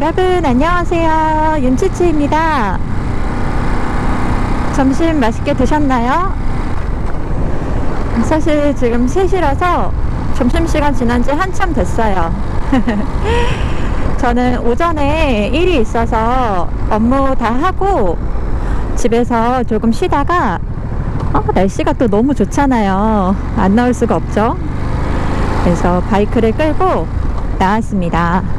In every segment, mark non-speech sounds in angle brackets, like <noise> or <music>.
여러분 안녕하세요. 윤치치입니다. 점심 맛있게 드셨나요? 사실 지금 3시라서 점심시간 지난 지 한참 됐어요. <laughs> 저는 오전에 일이 있어서 업무 다 하고 집에서 조금 쉬다가 어, 날씨가 또 너무 좋잖아요. 안 나올 수가 없죠. 그래서 바이크를 끌고 나왔습니다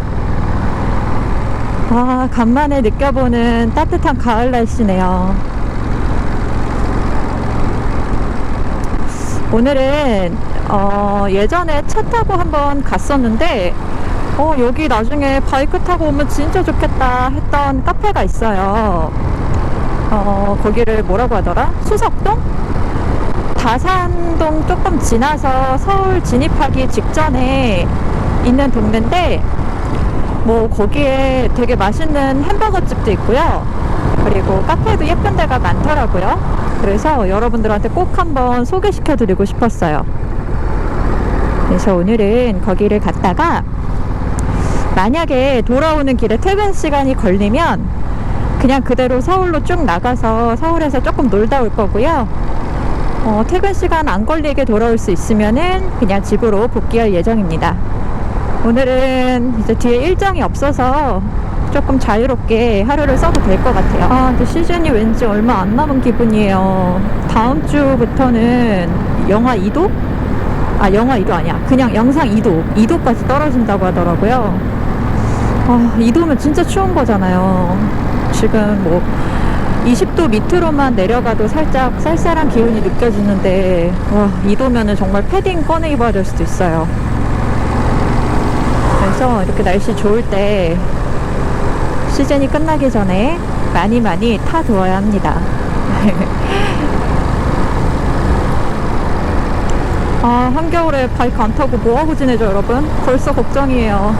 아, 간만에 느껴보는 따뜻한 가을 날씨네요. 오늘은 어, 예전에 차 타고 한번 갔었는데 어, 여기 나중에 바이크 타고 오면 진짜 좋겠다 했던 카페가 있어요. 어, 거기를 뭐라고 하더라? 수석동? 다산동 조금 지나서 서울 진입하기 직전에 있는 동네인데 뭐 거기에 되게 맛있는 햄버거 집도 있고요. 그리고 카페도 예쁜 데가 많더라고요. 그래서 여러분들한테 꼭 한번 소개시켜 드리고 싶었어요. 그래서 오늘은 거기를 갔다가 만약에 돌아오는 길에 퇴근 시간이 걸리면 그냥 그대로 서울로 쭉 나가서 서울에서 조금 놀다 올 거고요. 어, 퇴근 시간 안 걸리게 돌아올 수 있으면은 그냥 집으로 복귀할 예정입니다. 오늘은 이제 뒤에 일정이 없어서 조금 자유롭게 하루를 써도 될 것 같아요. 아, 근데 시즌이 왠지 얼마 안 남은 기분이에요. 다음 주부터는 영하 2도? 아, 영하 2도 아니야. 그냥 영상 2도. 2도까지 떨어진다고 하더라고요. 아, 2도면 진짜 추운 거잖아요. 지금 뭐 20도 밑으로만 내려가도 살짝 쌀쌀한 기운이 느껴지는데, 와, 2도면은 정말 패딩 꺼내 입어야 될 수도 있어요. 그래서 이렇게 날씨 좋을 때 시즌이 끝나기 전에 많이 많이 타두어야 합니다. <laughs> 아, 한겨울에 바이크 안 타고 뭐하고 지내죠, 여러분? 벌써 걱정이에요.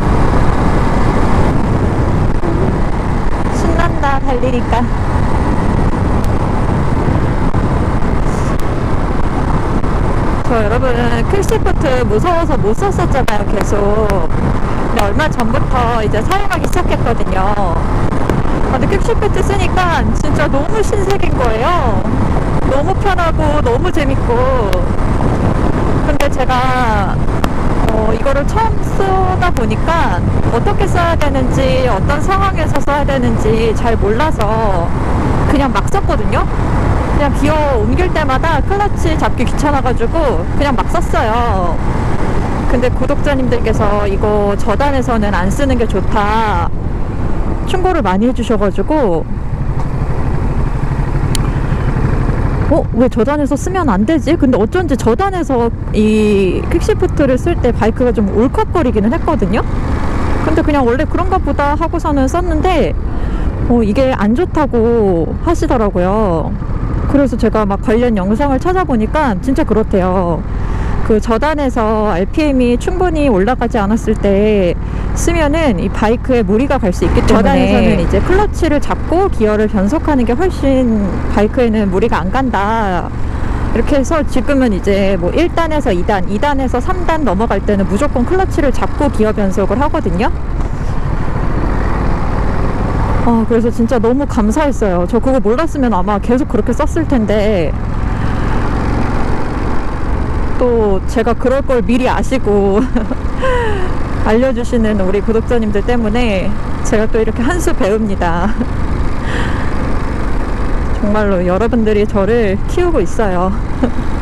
신난다, 달리니까. 저 여러분, 퀵시프트 무서워서 못 썼었잖아요, 계속. 근데 얼마 전부터 이제 사용하기 시작했거든요. 아, 근데 퀵시프트 쓰니까 진짜 너무 신세계인 거예요. 너무 편하고 너무 재밌고. 근데 제가 어, 이거를 처음 쓰다 보니까 어떻게 써야 되는지 어떤 상황에서 써야 되는지 잘 몰라서 그냥 막 썼거든요. 그냥 기어 옮길 때마다 클러치 잡기 귀찮아가지고 그냥 막 썼어요. 근데 구독자님들께서 이거 저단에서는 안 쓰는 게 좋다 충고를 많이 해주셔가지고 어? 왜 저단에서 쓰면 안 되지? 근데 어쩐지 저단에서 이 퀵시프트를 쓸 때 바이크가 좀 울컥거리기는 했거든요 근데 그냥 원래 그런가 보다 하고서는 썼는데 어, 이게 안 좋다고 하시더라고요 그래서 제가 막 관련 영상을 찾아보니까 진짜 그렇대요 그 저단에서 RPM이 충분히 올라가지 않았을 때 쓰면은 이 바이크에 무리가 갈 수 있기 때문에 저단에서는 이제 클러치를 잡고 기어를 변속하는 게 훨씬 바이크에는 무리가 안 간다. 이렇게 해서 지금은 이제 뭐 1단에서 2단, 2단에서 3단 넘어갈 때는 무조건 클러치를 잡고 기어 변속을 하거든요. 아, 그래서 진짜 너무 감사했어요. 저 그거 몰랐으면 아마 계속 그렇게 썼을 텐데, 또 제가 그럴 걸 미리 아시고 <laughs> 알려주시는 우리 구독자님들 때문에 제가 또 이렇게 한 수 배웁니다. <laughs> 정말로 여러분들이 저를 키우고 있어요. <laughs>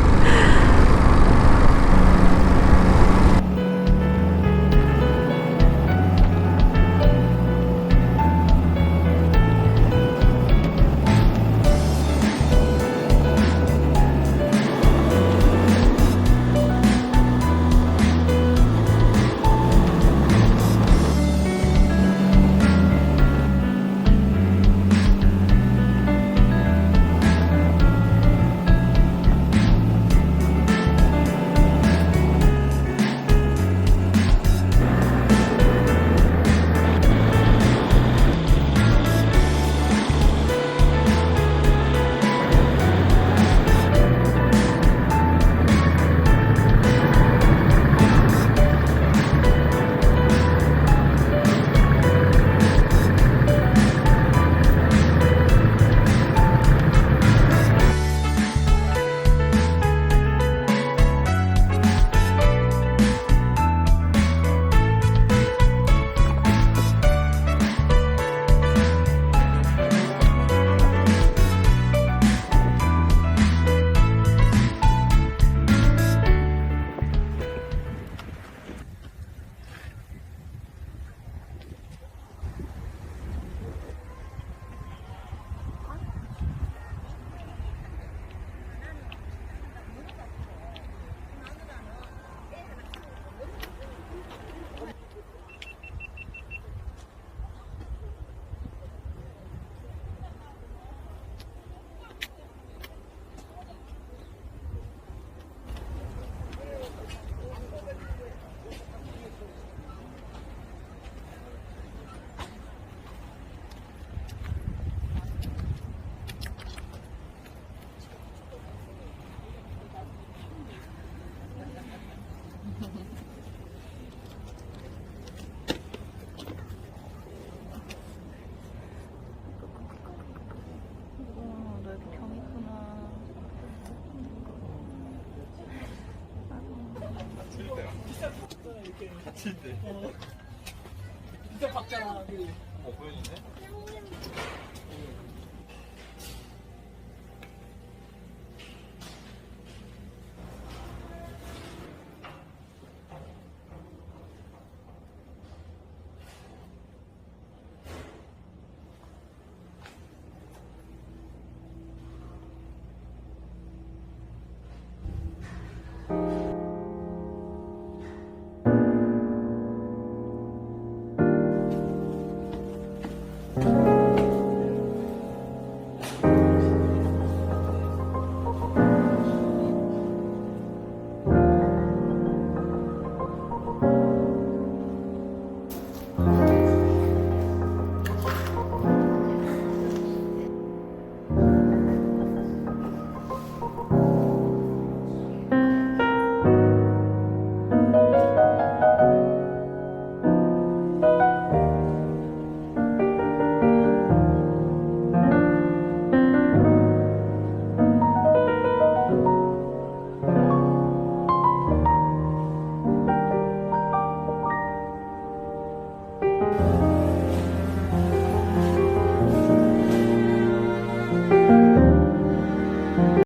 이렇게. 같이인데. 진짜 박잖아. 그. 어, 보여주네?